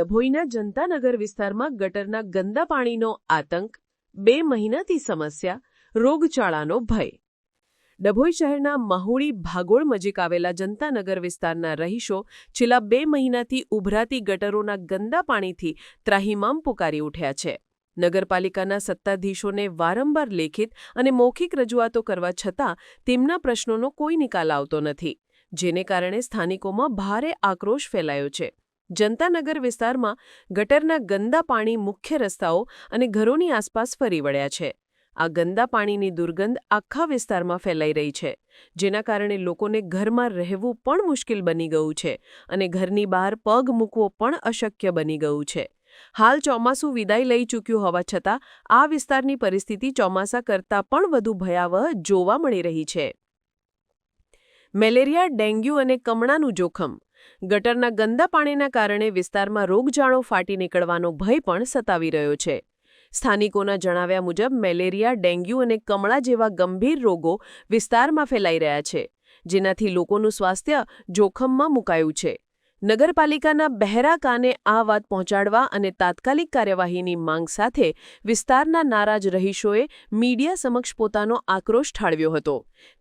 ડભોઈના જનતાનગર વિસ્તારમાં ગટરના ગંદા પાણીનો આતંક, બે મહિનાથી સમસ્યા, રોગચાળાનો ભય. ડભોઈ શહેરના મહુડી ભાગોળ નજીક આવેલા જનતાનગર વિસ્તારના રહીશો છેલ્લા બે મહિનાથી ઉભરાતી ગટરોના ગંદા પાણીથી ત્રાહિમામ પુકારી ઉઠ્યા છે. નગરપાલિકાના સત્તાધીશોને વારંવાર લેખિત અને મૌખિક રજૂઆતો કરવા છતાં તેમના પ્રશ્નોનો કોઈ નિકાલ આવતો નથી, જેને કારણે સ્થાનિકોમાં ભારે આક્રોશ ફેલાયો છે. જનતાનગર વિસ્તારમાં ગટરના ગંદા પાણી મુખ્ય રસ્તાઓ અને ઘરોની આસપાસ ફરી વળ્યા છે. આ ગંદા પાણીની દુર્ગંધ આખા વિસ્તારમાં ફેલાઈ રહી છે, જેના કારણે લોકોને ઘરમાં રહેવું પણ મુશ્કેલ બની ગયું છે અને ઘરની બહાર પગ મૂકવો પણ અશક્ય બની ગયું છે. હાલ ચોમાસું વિદાય લઈ ચૂક્યું હોવા છતાં, આ વિસ્તારની પરિસ્થિતિ ચોમાસા કરતાં પણ વધુ ભયાવહ જોવા મળી રહી છે. મેલેરિયા, ડેન્ગ્યુ અને કમળાનું જોખમ ગટરના ગંદા પાણીના કારણે વિસ્તારમાં રોગજાળો ફાટી નીકળવાનો ભય પણ સતાવી રહ્યો છે. સ્થાનિકોના જણાવ્યા મુજબ, મેલેરિયા, ડેન્ગ્યુ અને કમળા જેવા ગંભીર રોગો વિસ્તારમાં ફેલાઈ રહ્યા છે, જેનાથી લોકોનું સ્વાસ્થ્ય જોખમમાં મુકાયું છે. નગરપાલિકાના બહેરા કાને આ વાત પહોંચાડવા અને તાત્કાલિક કાર્યવાહીની માંગ સાથે વિસ્તારના નારાજ રહીશોએ મીડિયા સમક્ષ પોતાનો આક્રોશ ઠાળવ્યો હતો.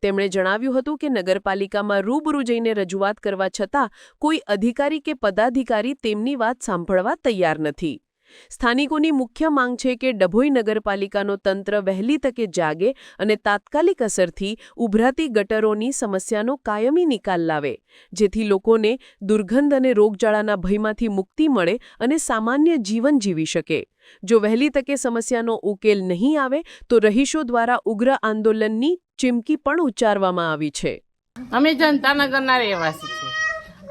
તેમણે જણાવ્યું હતું કે નગરપાલિકામાં રૂબરૂ જઈને રજૂઆત કરવા છતાં કોઈ અધિકારી કે પદાધિકારી તેમની વાત સાંભળવા તૈયાર નથી. સ્થાનિકોની મુખ્ય માંગ છે કે ડભોઈ નગરપાલિકાનો તંત્ર વહેલી તકે જાગે અને તાત્કાલિક અસરથી ઉભરાતી ગટરોની સમસ્યાનો કાયમી નિકાલ લાવે, જેથી લોકોને દુર્ગંધ અને રોગચાળાના ભયમાંથી મુક્તિ મળે અને સામાન્ય જીવન જીવી શકે. જો વહેલી તકે સમસ્યાનો ઉકેલ નહીં આવે, તો રહીશો દ્વારા ઉગ્ર આંદોલનની ચીમકી પણ ઉચ્ચારવામાં આવી છે. અમે જનતાનગરના રહેવાસી છીએ.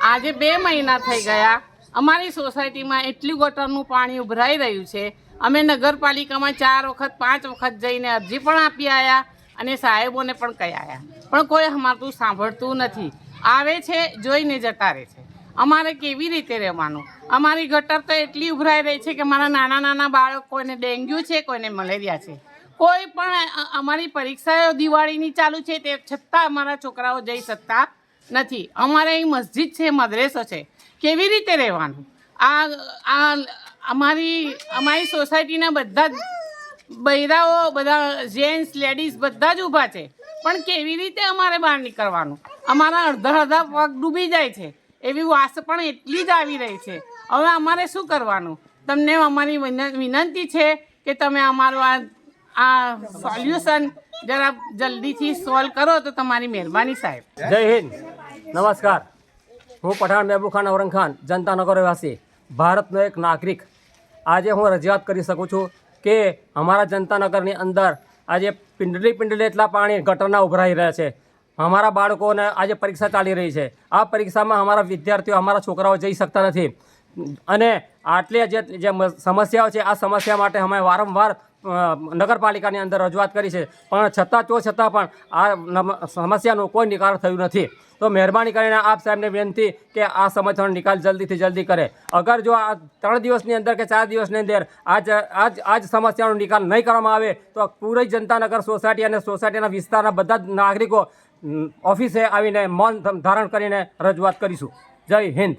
આજે બે મહિના થઈ ગયા અમારી સોસાયટીમાં એટલું ગટરનું પાણી ઉભરાઈ રહ્યું છે. અમે નગરપાલિકામાં ચાર વખત, પાંચ વખત જઈને અરજી પણ આપી આવ્યા અને સાહેબોને પણ કહી આવ્યા પણ કોઈ અમારું સાંભળતું નથી. આવે છે, જોઈને જતા રહે છે. અમારે કેવી રીતે રહેવાનું? અમારી ગટર તો એટલી ઉભરાઈ રહી છે કે મારા નાના નાના બાળકોને ડેન્ગ્યુ છે, કોઈને મલેરિયા છે. કોઈ પણ અમારી પરીક્ષાઓ દિવાળીની ચાલુ છે તે છતાં અમારા છોકરાઓ જઈ શકતા નથી. અમારે અહીં મસ્જિદ છે, મદ્રેસો છે. કેવી રીતે રહેવાનું? આ આ અમારી અમારી સોસાયટીના બધા જ બૈરાઓ, બધા જેન્ટ્સ, લેડીઝ બધા જ ઊભા છે. પણ કેવી રીતે અમારે બહાર નીકળવાનું? અમારા અડધા અડધા પગ ડૂબી જાય છે. એવી વાસ પણ એટલી જ આવી રહી છે. હવે અમારે શું કરવાનું? તમને અમારી વિનંતી છે કે તમે અમારું આ આ સોલ્યુશન જરા જલ્દીથી સોલ્વ કરો તો તમારી મહેરબાની સાહેબ. જય હિન્દ. નમસ્કાર. હું પઠાણ મહેબૂબ ખાન ઔરંગ ખાન જનતાનગર રહેવાસી, ભારતનો એક નાગરિક. આજે હું રજૂઆત કરી શકું છું કે અમારા જનતાનગરની અંદર આજે પિંડલી પિંડલી એટલા પાણી ગટરના ઉભરાઈ રહ્યા છે. અમારા બાળકોને આજે પરીક્ષા ચાલી રહી છે. આ પરીક્ષામાં અમારા વિદ્યાર્થીઓ, અમારા છોકરાઓ જઈ શકતા નથી. અને આટલી જે જે સમસ્યાઓ છે, આ સમસ્યા માટે અમે વારંવાર નગરપાલિકાની અંદર રજૂઆત કરી છે. પણ છતાં તો છતાં પણ આ સમસ્યાનું કોઈ નિકાલ થયું નથી. તો મહેરબાની કરીને આપ સાહેબને વિનંતી કે આ સમસ્યાનો નિકાલ જલ્દીથી જલ્દી કરે. અગર જો આ ત્રણ દિવસની અંદર કે ચાર દિવસની અંદર આજ આજ આજ સમસ્યાનો નિકાલ નહીં કરવામાં આવે, તો પૂરી જનતાનગર સોસાયટી અને સોસાયટીના વિસ્તારના બધા જ નાગરિકો ઓફિસે આવીને મૌન ધારણ કરીને રજૂઆત કરીશું. જય હિન્દ.